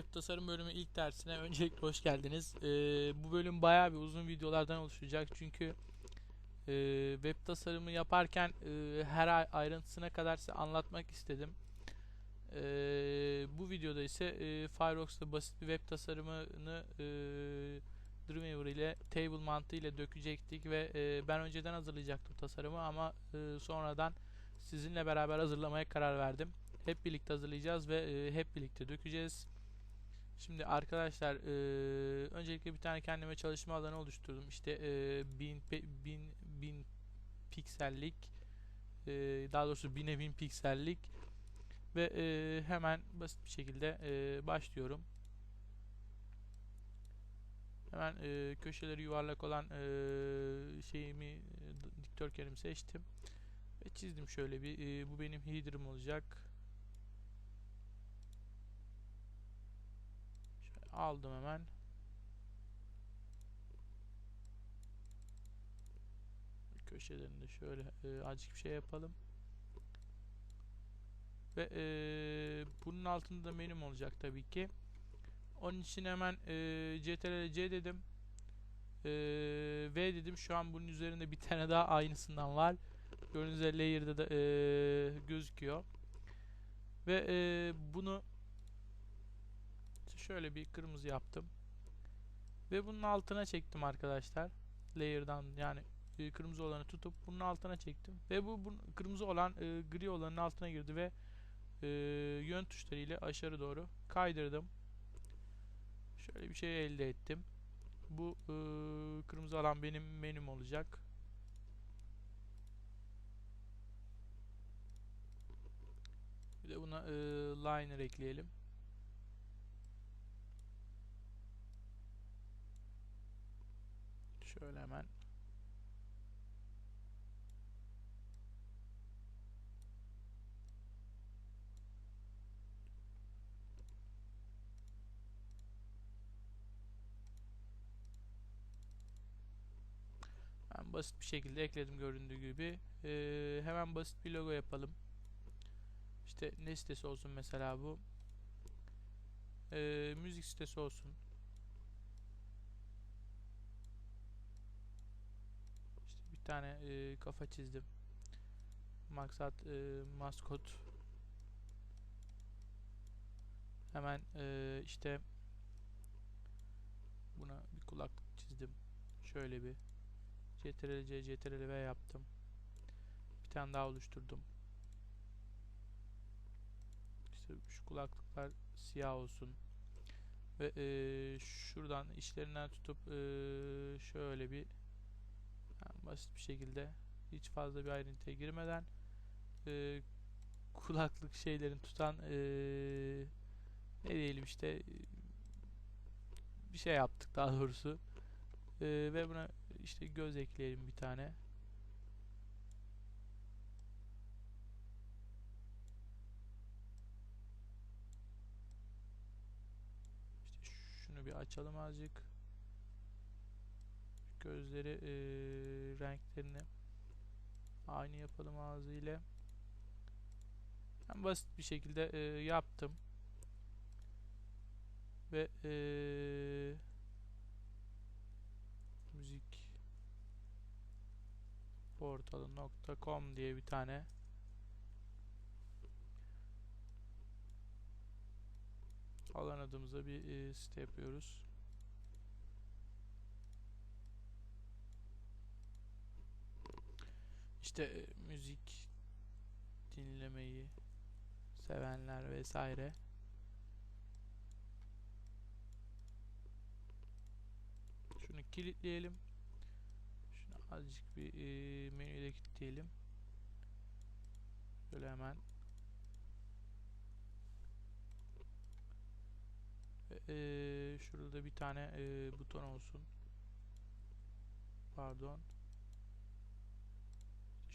web tasarım bölümü ilk dersine öncelikle hoş geldiniz. Ee, bu bölüm bayağı bir uzun videolardan oluşacak çünkü e, web tasarımı yaparken e, her ay- ayrıntısına kadar size anlatmak istedim. Ee, bu videoda ise e, Firefox'ta basit bir web tasarımını e, Dreamweaver ile table mantığı ile dökecektik ve e, ben önceden hazırlayacaktım tasarımı ama e, sonradan sizinle beraber hazırlamaya karar verdim. Hep birlikte hazırlayacağız ve e, hep birlikte dökeceğiz. Şimdi arkadaşlar e, öncelikle bir tane kendime çalışma alanı oluşturdum. İşte e, bin, pe- bin, bin piksellik e, daha doğrusu bine bin piksellik ve e, hemen basit bir şekilde e, başlıyorum. Hemen e, köşeleri yuvarlak olan e, şeyimi e, dikdörtgenimi seçtim ve çizdim şöyle bir e, bu benim header'ım olacak. Aldım hemen. Köşelerinde şöyle e, azıcık bir şey yapalım. Ve e, bunun altında da menüm olacak tabii ki. Onun için hemen e, CTRL C dedim. E, V dedim. Şu an bunun üzerinde bir tane daha aynısından var. Gördüğünüz üzere layer'da da e, gözüküyor. Ve e, bunu şöyle bir kırmızı yaptım. Ve bunun altına çektim arkadaşlar. Layer'dan yani e, kırmızı olanı tutup bunun altına çektim. Ve bu, bu kırmızı olan e, gri olanın altına girdi ve e, yön tuşları ile aşağı doğru kaydırdım. Şöyle bir şey elde ettim. Bu e, kırmızı alan benim menüm olacak. Bir de buna e, liner ekleyelim. Şöyle hemen Ben basit bir şekilde ekledim göründüğü gibi. Ee, hemen basit bir logo yapalım. İşte ne sitesi olsun mesela bu? Ee, müzik sitesi olsun. İşte bir tane e, kafa çizdim. Maksat e, maskot. Hemen e, işte buna bir kulaklık çizdim. Şöyle bir CTRL C, CTRL V yaptım. Bir tane daha oluşturdum. İşte şu kulaklıklar siyah olsun. Ve eee, şuradan işlerinden tutup eee, şöyle bir yani basit bir şekilde hiç fazla bir ayrıntıya girmeden eee, kulaklık şeylerin tutan eee, ne diyelim işte bir şey yaptık daha doğrusu. Eee, ve buna işte göz ekleyelim bir tane. İşte şunu bir açalım azıcık. Gözleri eee, renklerini aynı yapalım ağzıyla. Ben basit bir şekilde eee, yaptım. Ve eee müzik portalı.com diye bir tane alan adımıza bir e, site yapıyoruz. İşte e, müzik dinlemeyi sevenler vesaire. Şunu kilitleyelim. Şunu azıcık bir e, menüde kilitleyelim. Şöyle hemen. Ve, e, şurada bir tane e, buton olsun. Pardon.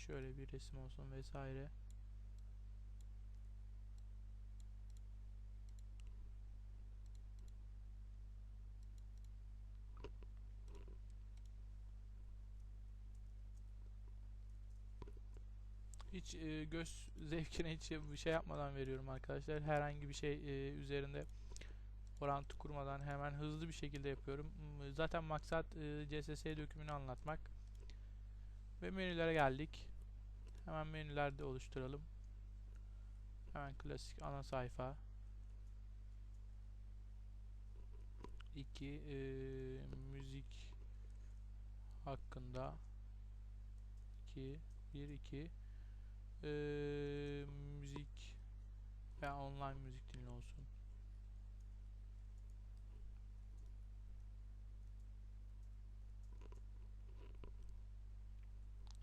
Şöyle bir resim olsun vesaire. Hiç e, göz zevkine hiç bir şey yapmadan veriyorum arkadaşlar. Herhangi bir şey e, üzerinde orantı kurmadan hemen hızlı bir şekilde yapıyorum. Hmm, Zaten maksat e, CSS dökümünü anlatmak. Ve menülere geldik. Hemen menülerde oluşturalım. Hemen klasik ana sayfa. 2 müzik hakkında 2 1 2 müzik ve online müzik dinle olsun.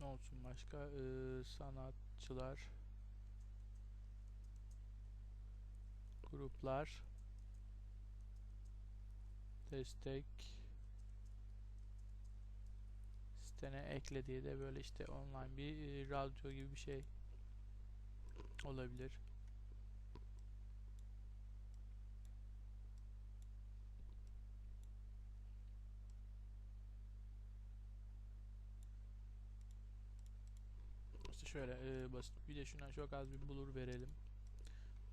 Ne olsun başka? Ee, sanatçılar, gruplar, destek, sitene ekle diye de böyle işte online bir e, radyo gibi bir şey olabilir. İşte şöyle e, basit bir de şuna çok az bir blur verelim.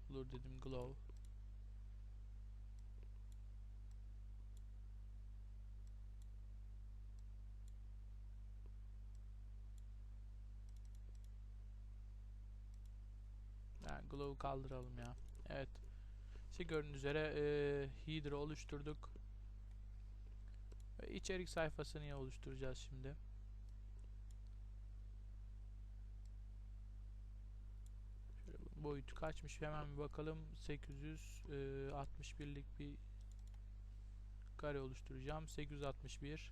Blur dedim glow. Yani glow kaldıralım ya. Evet. İşte gördüğünüz üzere e, header'ı oluşturduk. Ve içerik sayfasını oluşturacağız şimdi. Şöyle boyutu kaçmış? Hemen bir bakalım. 861'lik bir kare oluşturacağım. 861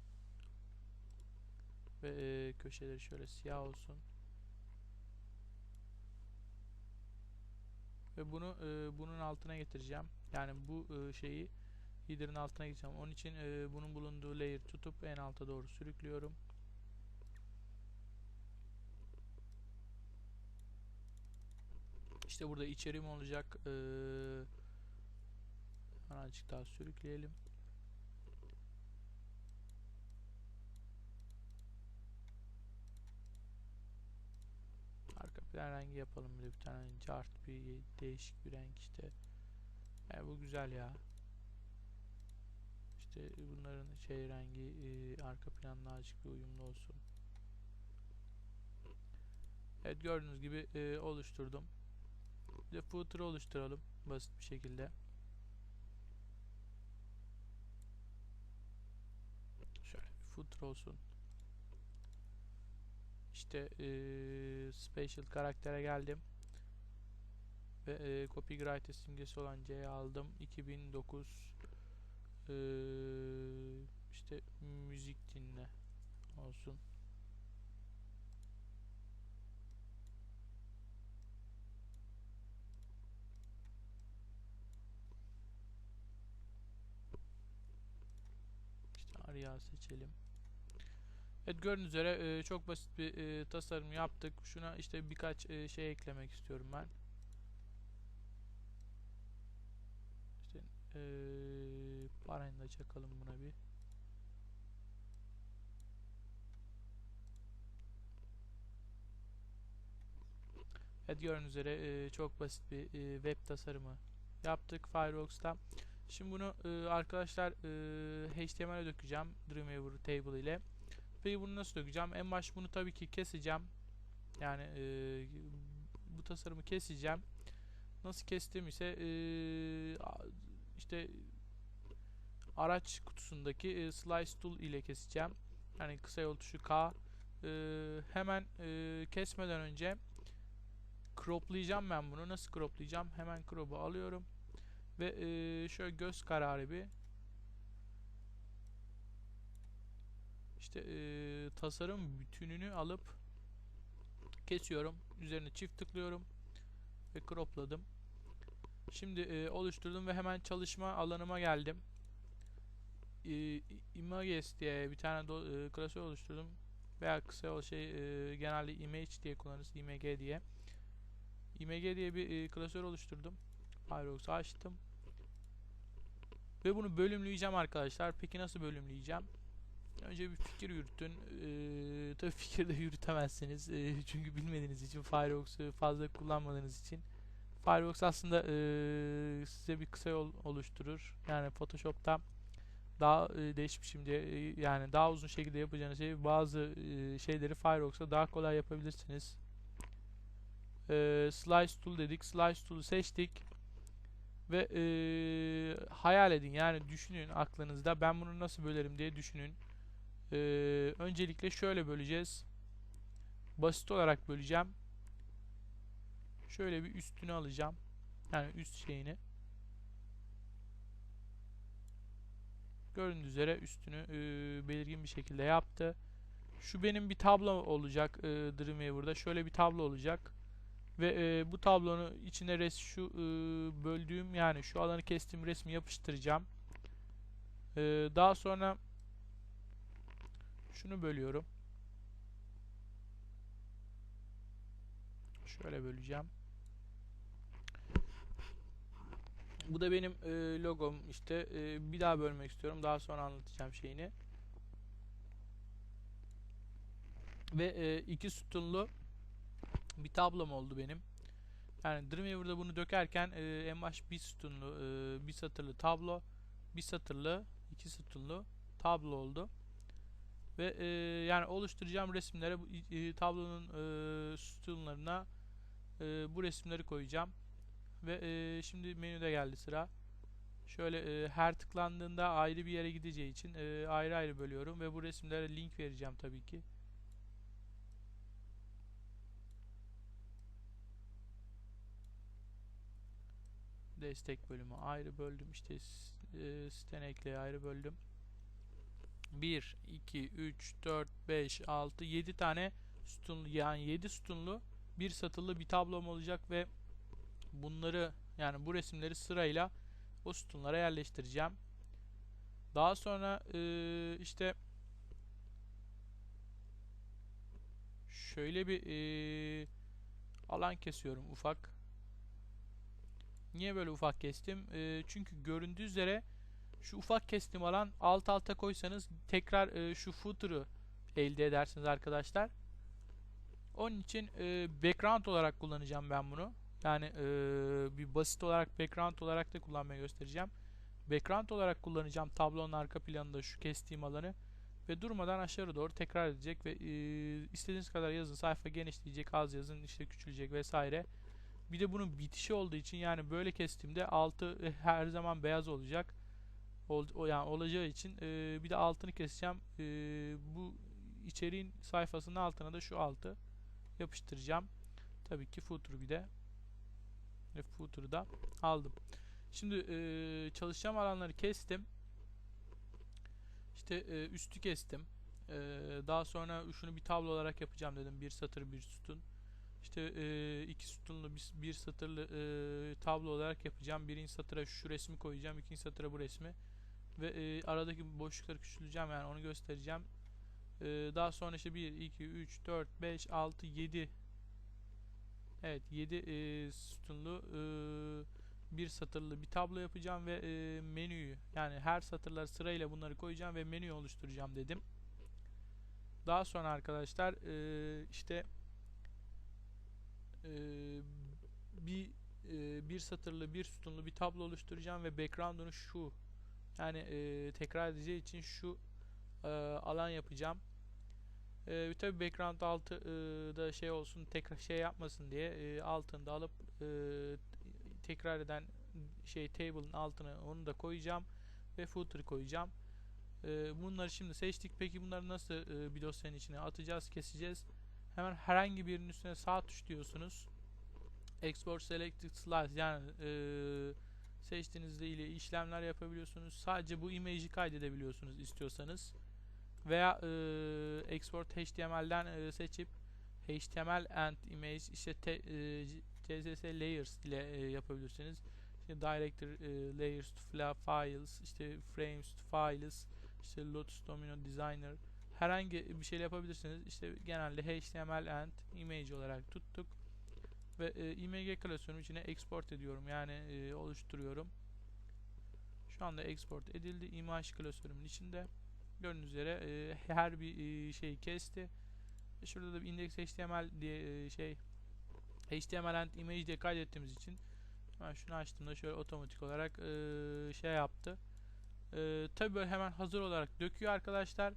ve e, köşeleri şöyle siyah olsun. Ve bunu e, bunun altına getireceğim. Yani bu e, şeyi header'ın altına getireceğim. Onun için e, bunun bulunduğu layer tutup en alta doğru sürüklüyorum İşte burada içerim olacak. Ee, azıcık daha sürükleyelim. Arka plan rengi yapalım bir tane cart bir değişik bir renk işte. Yani bu güzel ya. İşte bunların şey rengi e, arka planla azıcık bir uyumlu olsun. Evet gördüğünüz gibi e, oluşturdum. Bir de footer oluşturalım basit bir şekilde. Şöyle bir footer olsun. İşte ee, special karaktere geldim. Ve ee, copyright simgesi olan C'yi aldım. 2009 ee, işte müzik dinle olsun. Arya seçelim. Evet gördüğünüz üzere e, çok basit bir e, tasarım yaptık. Şuna işte birkaç e, şey eklemek istiyorum ben. İşte e, parayını da çakalım buna bir. Evet gördüğünüz üzere e, çok basit bir e, web tasarımı yaptık Firefox'ta. Şimdi bunu e, arkadaşlar e, HTML'e dökeceğim Dreamweaver table ile. Peki bunu nasıl dökeceğim? En baş bunu tabii ki keseceğim. Yani e, bu tasarımı keseceğim. Nasıl kestim ise e, işte araç kutusundaki e, slice tool ile keseceğim. Yani kısa yol tuşu K. E, hemen e, kesmeden önce croplayacağım ben bunu. Nasıl croplayacağım? Hemen crop'u alıyorum. Ve e, şöyle göz kararı bir işte e, tasarım bütününü alıp kesiyorum. Üzerine çift tıklıyorum ve cropladım. Şimdi e, oluşturdum ve hemen çalışma alanıma geldim. E, images diye bir tane do, e, klasör oluşturdum. Veya kısa yol şey e, genelde image diye kullanırız. img diye. img diye bir e, klasör oluşturdum. Firefox'u açtım. Ve bunu bölümleyeceğim arkadaşlar. Peki nasıl bölümleyeceğim? Önce bir fikir yürütün. Ee, tabii fikir de yürütemezsiniz. Ee, çünkü bilmediğiniz için Firefox'u fazla kullanmadığınız için Firefox aslında e, size bir kısa yol oluşturur. Yani Photoshop'ta daha e, değişik şimdi e, yani daha uzun şekilde yapacağınız şey bazı e, şeyleri Firefox'ta daha kolay yapabilirsiniz. E, Slice Tool dedik. Slice Tool'u seçtik. Ve e, hayal edin yani düşünün aklınızda ben bunu nasıl bölerim diye düşünün. E, öncelikle şöyle böleceğiz. Basit olarak böleceğim. Şöyle bir üstünü alacağım. Yani üst şeyini. Gördüğünüz üzere üstünü e, belirgin bir şekilde yaptı. Şu benim bir tablo olacak e, Dreamweaver'da. Şöyle bir tablo olacak. Ve e, bu tablonun içine res şu e, böldüğüm yani şu alanı kestiğim resmi yapıştıracağım. E, daha sonra şunu bölüyorum. Şöyle böleceğim. Bu da benim e, logom işte e, bir daha bölmek istiyorum. Daha sonra anlatacağım şeyini. Ve e, iki sütunlu bir tablom oldu benim. Yani Dreamweaver'da bunu dökerken e, en baş bir sütunlu, e, bir satırlı tablo, bir satırlı, iki sütunlu tablo oldu. Ve e, yani oluşturacağım resimlere e, tablonun e, sütunlarına e, bu resimleri koyacağım. Ve e, şimdi menüde geldi sıra. Şöyle e, her tıklandığında ayrı bir yere gideceği için e, ayrı ayrı bölüyorum ve bu resimlere link vereceğim tabii ki. Destek bölümü ayrı böldüm. İşte e, siten ekleye ayrı böldüm. 1, 2, 3, 4, 5, 6, 7 tane sütunlu yani 7 sütunlu bir satırlı bir tablom olacak ve bunları yani bu resimleri sırayla o sütunlara yerleştireceğim. Daha sonra e, işte şöyle bir e, alan kesiyorum ufak. Niye böyle ufak kestim? E, çünkü göründüğü üzere şu ufak kestiğim alan alt alta koysanız tekrar e, şu footer'ı elde edersiniz arkadaşlar. Onun için e, background olarak kullanacağım ben bunu. Yani e, bir basit olarak background olarak da kullanmaya göstereceğim. Background olarak kullanacağım tablonun arka planında şu kestiğim alanı ve durmadan aşağı doğru tekrar edecek ve e, istediğiniz kadar yazın sayfa genişleyecek az yazın işte küçülecek vesaire. Bir de bunun bitişi olduğu için yani böyle kestiğimde altı e, her zaman beyaz olacak. Ol, yani olacağı için e, bir de altını keseceğim. E, bu içeriğin sayfasının altına da şu altı yapıştıracağım. Tabii ki footer bir de ve footer'ı da aldım. Şimdi e, çalışacağım alanları kestim. İşte e, üstü kestim. E, daha sonra şunu bir tablo olarak yapacağım dedim. Bir satır bir sütun. İşte e, iki sütunlu bir, bir satırlı e, tablo olarak yapacağım. Birinci satıra şu resmi koyacağım. ikinci satıra bu resmi. Ve e, aradaki boşlukları küçülteceğim yani onu göstereceğim. E, daha sonra işte 1, 2, 3, 4, 5, 6, 7 Evet 7 e, sütunlu e, bir satırlı bir tablo yapacağım ve e, menüyü yani her satırlar sırayla bunları koyacağım ve menüyü oluşturacağım dedim. Daha sonra arkadaşlar e, işte e, bir e, bir satırlı bir sütunlu bir tablo oluşturacağım ve background'unu şu yani e, tekrar edeceği için şu e, alan yapacağım. E, tabi background altı e, da şey olsun tekrar şey yapmasın diye e, altını alıp e, tekrar eden şey table'ın altına onu da koyacağım ve footer koyacağım. E, bunları şimdi seçtik. Peki bunları nasıl e, bir dosyanın içine atacağız, keseceğiz? Hemen herhangi birinin üstüne sağ tuş diyorsunuz. Export Selected Slice yani e, seçtiğinizde ile işlemler yapabiliyorsunuz. Sadece bu image'i kaydedebiliyorsunuz istiyorsanız veya e, export HTML'den e, seçip HTML and image işte te, e, CSS layers ile e, yapabilirsiniz. İşte director e, layers to files, işte frames to files, işte Lotus Domino Designer herhangi bir şeyle yapabilirsiniz. İşte genelde HTML and image olarak tuttuk ve e, img klasörüm içine export ediyorum. Yani e, oluşturuyorum. Şu anda export edildi. Image klasörümün içinde. Gördüğünüz üzere e, her bir e, şeyi kesti. Şurada da bir index html diye e, şey HTML and image diye kaydettiğimiz için Hemen şunu açtığımda şöyle otomatik olarak eee, şey yaptı. Eee tabii böyle hemen hazır olarak döküyor arkadaşlar.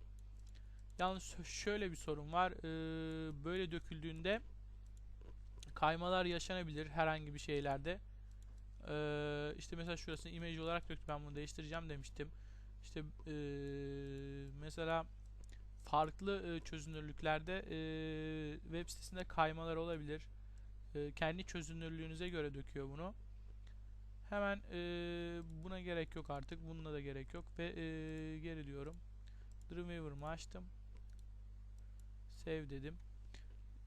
Yalnız şö- şöyle bir sorun var. Eee, böyle döküldüğünde kaymalar yaşanabilir herhangi bir şeylerde. Eee işte mesela şurasını image olarak döktü. Ben bunu değiştireceğim demiştim. İşte eee, mesela farklı eee, çözünürlüklerde eee, web sitesinde kaymalar olabilir. Eee, kendi çözünürlüğünüze göre döküyor bunu. Hemen eee, buna gerek yok artık. Bununla da gerek yok ve eee, geri diyorum. Dreamweaver'ımı açtım. Save dedim.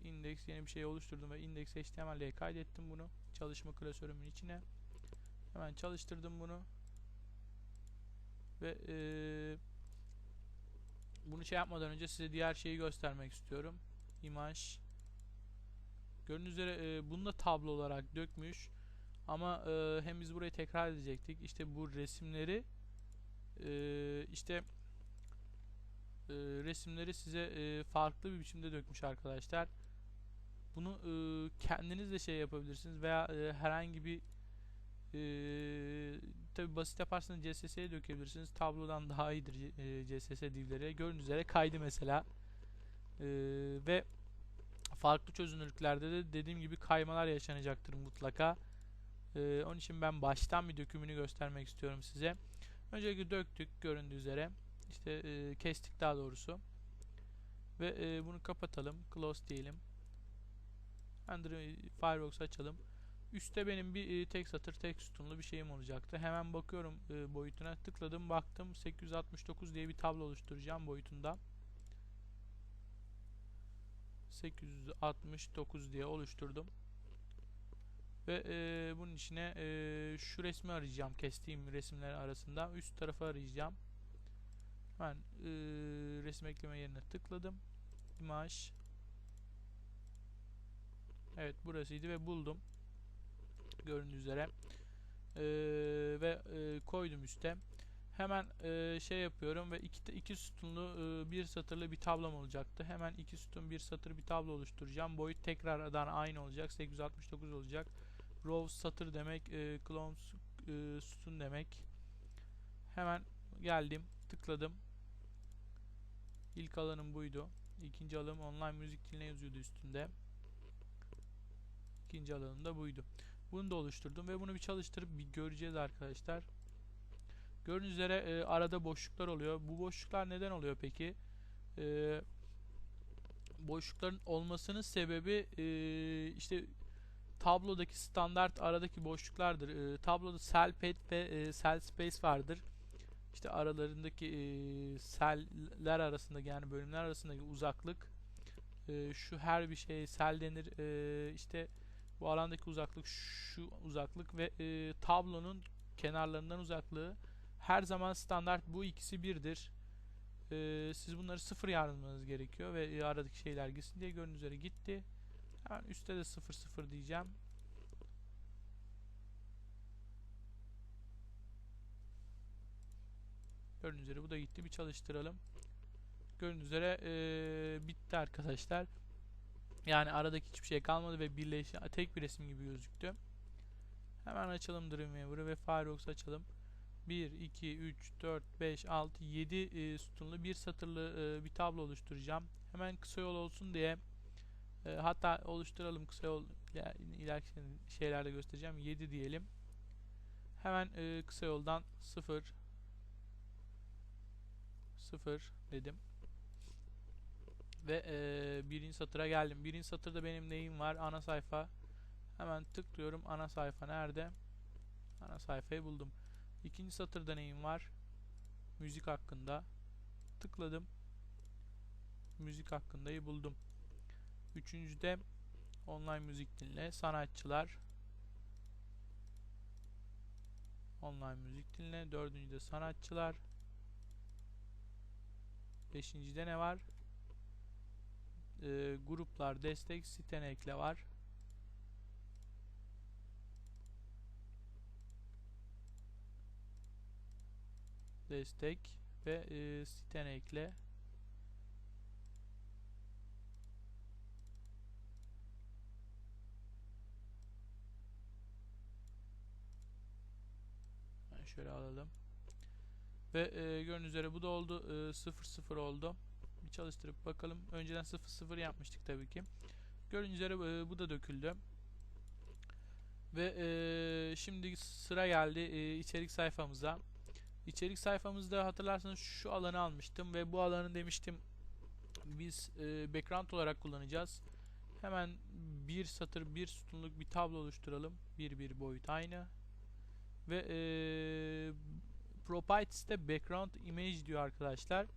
Index yeni bir şey oluşturdum ve index HTML'ye kaydettim bunu. Çalışma klasörümün içine. Hemen çalıştırdım bunu. Ve eee, bunu şey yapmadan önce size diğer şeyi göstermek istiyorum. Image. Gördüğünüz üzere eee bunu da tablo olarak dökmüş. Ama eee, hem biz burayı tekrar edecektik. İşte bu resimleri eee, işte eee, resimleri size eee, farklı bir biçimde dökmüş arkadaşlar. Bunu eee, kendiniz de şey yapabilirsiniz veya eee, herhangi bir eee tabi basit yaparsanız CSS'ye dökebilirsiniz. Tablodan daha iyidir eee, CSS divleri. Gördüğünüz üzere kaydı mesela. Eee, ve farklı çözünürlüklerde de dediğim gibi kaymalar yaşanacaktır mutlaka. Eee, onun için ben baştan bir dökümünü göstermek istiyorum size. Öncelikle döktük göründüğü üzere. İşte eee, kestik daha doğrusu. Ve eee, bunu kapatalım. Close diyelim. Android Firefox açalım. Üste benim bir eee, tek satır tek sütunlu bir şeyim olacaktı. Hemen bakıyorum eee, boyutuna. Tıkladım baktım 869 diye bir tablo oluşturacağım boyutunda. 869 diye oluşturdum. Ve eee, bunun içine eee, şu resmi arayacağım. Kestiğim resimler arasında. Üst tarafı arayacağım. Ben eee, resim ekleme yerine tıkladım. Image. Evet burasıydı ve buldum. Göründüğü üzere. Eee, ve eee, koydum üste. Hemen eee, şey yapıyorum ve iki, iki sütunlu eee, bir satırlı bir tablom olacaktı. Hemen iki sütun bir satır bir tablo oluşturacağım. Boyut tekrardan aynı olacak. 869 olacak. Rows satır demek. E, clones e, sütun demek. Hemen geldim. Tıkladım. İlk alanım buydu. İkinci alanım online müzik diline yazıyordu üstünde. İkinci alanım da buydu. Bunu da oluşturdum ve bunu bir çalıştırıp bir göreceğiz arkadaşlar. Gördüğünüz üzere e, arada boşluklar oluyor. Bu boşluklar neden oluyor peki? E, boşlukların olmasının sebebi e, işte tablodaki standart aradaki boşluklardır. E, tabloda cell pad ve e, cell space vardır. İşte aralarındaki e, cell'ler arasındaki yani bölümler arasındaki uzaklık e, şu her bir şey cell denir. E, işte bu alandaki uzaklık şu uzaklık ve e, tablonun kenarlarından uzaklığı her zaman standart bu ikisi birdir. E, siz bunları sıfır yazmanız gerekiyor ve e, aradaki şeyler gitsin diye gördüğünüz üzere gitti. Hemen üstte de 0 0 diyeceğim. Gördüğünüz üzere bu da gitti. Bir çalıştıralım. Gördüğünüz üzere eee, bitti arkadaşlar. Yani aradaki hiçbir şey kalmadı ve birleşti. Tek bir resim gibi gözüktü. Hemen açalım Dreamweaver'ı ve Firefox açalım. 1, 2, 3, 4, 5, 6, 7 e, sütunlu bir satırlı e, bir tablo oluşturacağım. Hemen kısa yol olsun diye e, hatta oluşturalım kısa yol ileriki şeylerde göstereceğim. 7 diyelim. Hemen e, kısa yoldan 0 0 dedim. Ve e, birinci satıra geldim. Birinci satırda benim neyim var? Ana sayfa. Hemen tıklıyorum. Ana sayfa nerede? Ana sayfayı buldum. İkinci satırda neyim var? Müzik hakkında. Tıkladım. Müzik hakkındayı buldum. Üçüncüde online müzik dinle. Sanatçılar. Online müzik dinle. Dördüncüde sanatçılar. Beşincide ne var? Ee, gruplar, destek, sitene ekle var. Destek ve e, sitene ekle. şöyle alalım. Ve e, gördüğünüz üzere bu da oldu. E, 0 0 oldu. Bir çalıştırıp bakalım. Önceden 0 0 yapmıştık tabii ki. Gördüğünüz üzere e, bu da döküldü. Ve e, şimdi sıra geldi e, içerik sayfamıza. İçerik sayfamızda hatırlarsanız şu alanı almıştım ve bu alanı demiştim biz e, background olarak kullanacağız. Hemen bir satır bir sütunluk bir tablo oluşturalım. Bir bir boyut aynı. Ve e, properties'te background image diyor arkadaşlar.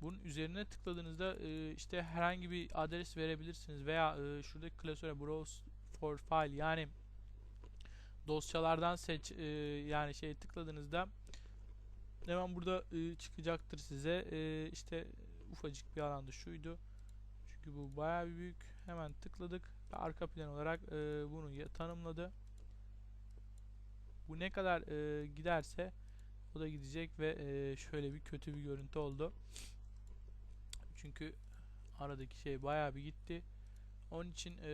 Bunun üzerine tıkladığınızda e, işte herhangi bir adres verebilirsiniz veya e, şuradaki klasöre browse for file yani dosyalardan seç e, yani şey tıkladığınızda hemen burada e, çıkacaktır size. E, işte ufacık bir alanda şuydu. Çünkü bu bayağı büyük. Hemen tıkladık arka plan olarak e, bunu tanımladı. Bu ne kadar e, giderse o da gidecek ve e, şöyle bir kötü bir görüntü oldu çünkü aradaki şey bayağı bir gitti onun için e,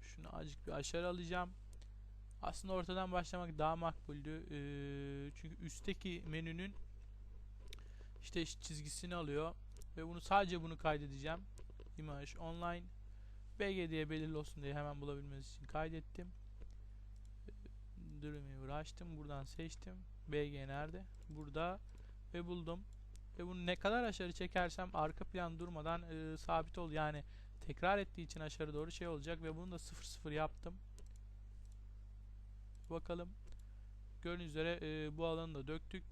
şunu azıcık bir aşağı alacağım aslında ortadan başlamak daha makbuldü. Ee, çünkü üstteki menünün işte çizgisini alıyor ve bunu sadece bunu kaydedeceğim. Image online BG diye belirli olsun diye hemen bulabilmeniz için kaydettim. Dreamweaver açtım. Buradan seçtim. BG nerede? Burada ve buldum. Ve bunu ne kadar aşağı çekersem arka plan durmadan e, sabit ol. Yani tekrar ettiği için aşağı doğru şey olacak ve bunu da 0-0 yaptım. Bakalım. Gördüğünüz üzere e, bu alanı da döktük.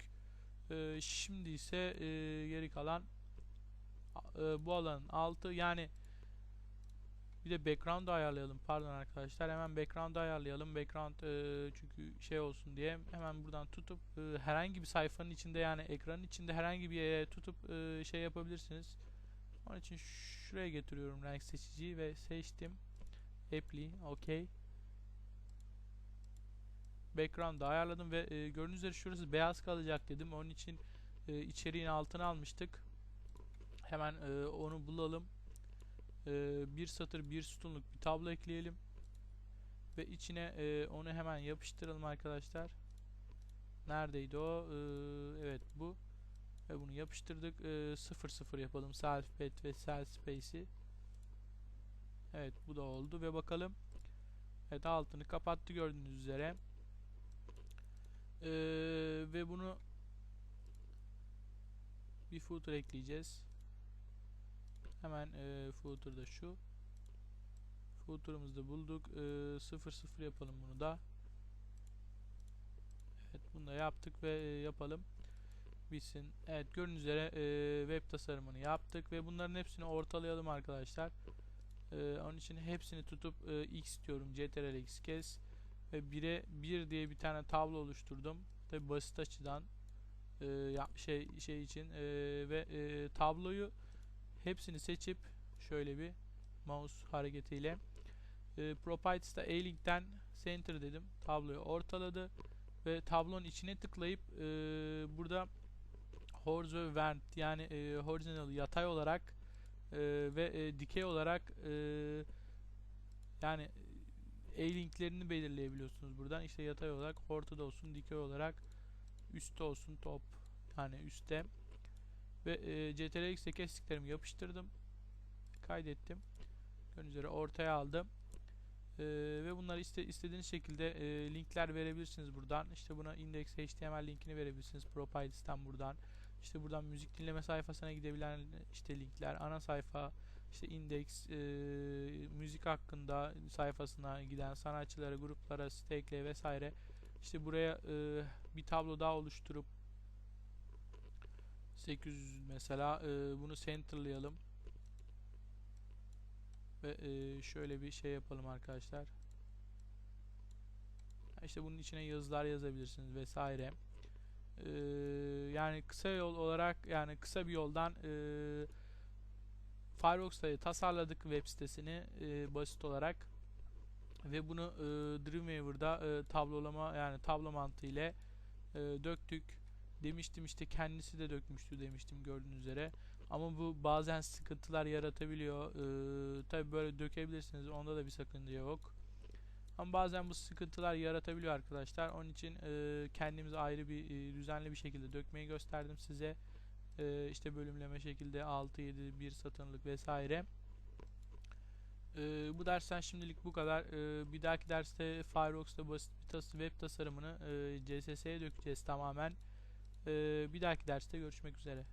E, şimdi ise e, geri kalan e, bu alanın altı yani bir de background ayarlayalım. Pardon arkadaşlar. Hemen background ayarlayalım. Background e, çünkü şey olsun diye hemen buradan tutup e, herhangi bir sayfanın içinde yani ekranın içinde herhangi bir yere tutup e, şey yapabilirsiniz. Onun için şuraya getiriyorum renk seçiciyi ve seçtim. Apply, OK background'ı ayarladım ve e, gördüğünüz üzere şurası beyaz kalacak dedim. Onun için e, içeriğin altına almıştık. Hemen e, onu bulalım. E, bir satır bir sütunluk bir tablo ekleyelim. Ve içine e, onu hemen yapıştıralım arkadaşlar. Neredeydi o? E, evet bu. Ve bunu yapıştırdık. E, 0 0 yapalım. Self pet ve self space'i. Evet bu da oldu ve bakalım. Evet altını kapattı gördüğünüz üzere. Ee, ve bunu bir footer ekleyeceğiz. Hemen e, footer'da şu. Footer'ımızı bulduk. E, 0 0 yapalım bunu da. Evet bunu da yaptık ve e, yapalım. Bitsin. Evet gördüğünüz üzere e, web tasarımını yaptık ve bunların hepsini ortalayalım arkadaşlar. E, onun için hepsini tutup e, x diyorum. ctrl x kez ve 1'e 1 diye bir tane tablo oluşturdum. Tabi basit açıdan e, şey şey için e, ve e, tabloyu hepsini seçip şöyle bir mouse hareketiyle e, Properties'ta A-Link'ten Center dedim. Tabloyu ortaladı ve tablonun içine tıklayıp e, burada horizontal yani e, horizontal yatay olarak e, ve e, dikey olarak e, yani A-linklerini belirleyebiliyorsunuz buradan. İşte yatay olarak ortada olsun, dikey olarak üstte olsun, top yani üstte. Ve e, CTRL-X'e kestiklerimi yapıştırdım. Kaydettim. Gördüğünüz üzere ortaya aldım. E, ve bunları iste, istediğiniz şekilde e, linkler verebilirsiniz buradan. İşte buna index HTML linkini verebilirsiniz. Properties'ten buradan. İşte buradan müzik dinleme sayfasına gidebilen işte linkler, ana sayfa, işte index, e, müzik hakkında sayfasına giden sanatçılara, gruplara, site vesaire. İşte buraya e, bir tablo daha oluşturup 800 mesela e, bunu centerlayalım. Ve e, şöyle bir şey yapalım arkadaşlar. İşte bunun içine yazılar yazabilirsiniz vesaire. E, yani kısa yol olarak yani kısa bir yoldan eee Firefox'ta tasarladık web sitesini e, basit olarak ve bunu e, Dreamweaver'da e, tablolama yani tablo mantığı ile e, döktük. Demiştim işte kendisi de dökmüştü demiştim gördüğünüz üzere. Ama bu bazen sıkıntılar yaratabiliyor. E, Tabi böyle dökebilirsiniz. Onda da bir sakınca yok. Ama bazen bu sıkıntılar yaratabiliyor arkadaşlar. Onun için e, kendimizi ayrı bir e, düzenli bir şekilde dökmeyi gösterdim size. E, işte bölümleme şekilde 6, 7, 1 satırlık vesaire. E, bu dersten şimdilik bu kadar. E, bir dahaki derste Firefox'ta basit bir tas web tasarımını e, CSS'ye dökeceğiz tamamen. E, bir dahaki derste görüşmek üzere.